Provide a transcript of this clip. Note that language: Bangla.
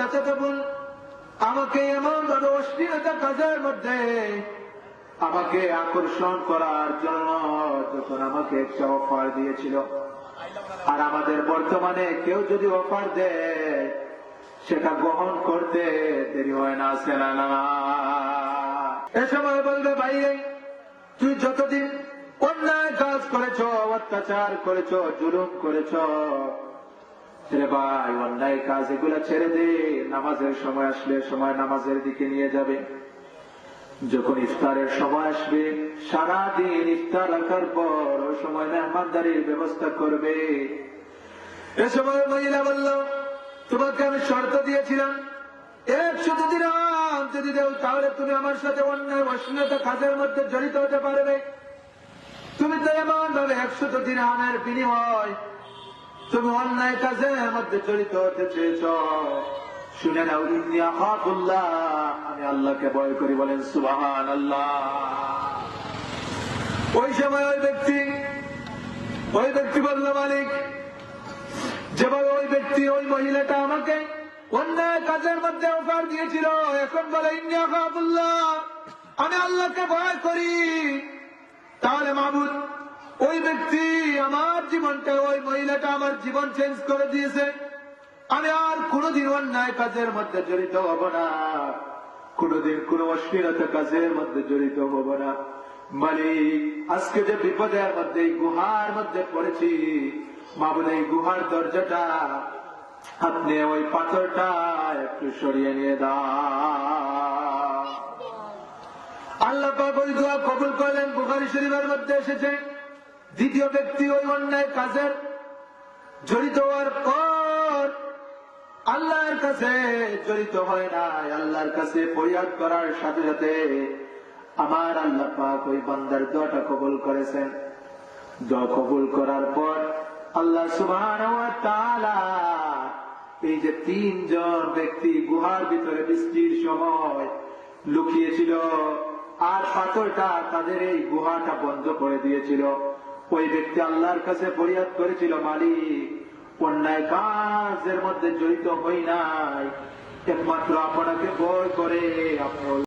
চাচাতো বোন আমাকে এমন ভাবে অশ্লীলতা কাজের মধ্যে আমাকে আকর্ষণ করার জন্য যখন আমাকে একটা অফার দিয়েছিল। আর আমাদের বর্তমানে কেউ যদি অফার দেয়, সেটা গ্রহণ করতে দেরি হয় না আসে না। এ সময় বলবে ভাইরে তুই যতদিন অন্যায় কাজ করেছ, অত্যাচার করেছ, জুলুম করেছ রে ভাই, অন্যায় কাজ এগুলা ছেড়ে দে। নামাজের সময় আসলে সময় নামাজের দিকে নিয়ে যাবে। যখন ইফতারের সময় আসবে, সারাদিন ইফতার রাখার পর ওই সময় মেহমানদারির ব্যবস্থা করবে। এ সময় মহিলা বলল, তোমাকে আমি শর্ত দিয়েছিলাম। একশত দিরাম যদি দেও, তাহলে তুমি আমার সাথে অন্যায় অশ্লীলতা কাজের মধ্যে জড়িত হতে পারবে। তুমি তো এমন ভাবে একশত দিরামের বিনিময় তুমি অন্যায় কাজের মধ্যে জড়িত হতে চেয়েছ। শুনে নাও, ইন্নি আখাফুল্লাহ। আমি আল্লাহকে ভয় করি, বলেন সুবাহান আল্লাহ ওই সময় ওই ব্যক্তি ওই ব্যক্তি বলল, মালিক, যেভাবে ওই ব্যক্তি, ওই মহিলাটা আমাকে অন্যায় কাজের মধ্যে অফার দিয়েছিল, এখন বলে, ইন্নি আখাফুল্লাহ। আমি আল্লাহকে ভয় করি। ওই ব্যক্তি আমার জীবনটা, ওই মহিলাটা আমার জীবন চেঞ্জ করে দিয়েছে। আমি আর কোনোদিন অন্যায় কাজের মধ্যে জড়িত হব না। কোনোদিন কোন অশ্লীলতা কাজের মধ্যে জড়িত হব না। মালিক, আজকে যে বিপদের মধ্যে, এই গুহার মধ্যে পড়েছি মাবুদ এই গুহার দরজাটা আপনি ওই পাথরটা একটু সরিয়ে নিয়ে দা আল্লাহ পাক ওই দোয়া কবুল করলেন, বুখারি শরীফের মধ্যে এসেছে। দ্বিতীয় ব্যক্তি ওই অন্যায় কাজের জড়িত হওয়ার পর আল্লাহর কাছে জড়িত হয় না আল্লাহর কাছে ফরিয়াদ করার সাথে সাথে আমার আল্লাহ পাক ওই বান্দার দোয়াটা কবুল করেছেন। দোয়া কবুল করার পর আল্লাহ তাআলা এই যে তিনজন ব্যক্তি গুহার ভিতরে বৃষ্টির সময় লুকিয়েছিল, আর পাথরটা তাদের এই গুহাটা বন্ধ করে দিয়েছিল। ওই ব্যক্তি আল্লাহর কাছে ফরিয়াদ করেছিল, মালিক, অন্যায় কাজের মধ্যে জড়িত হই নাই। একমাত্র আপনাকে ভয় করে আপনি ওই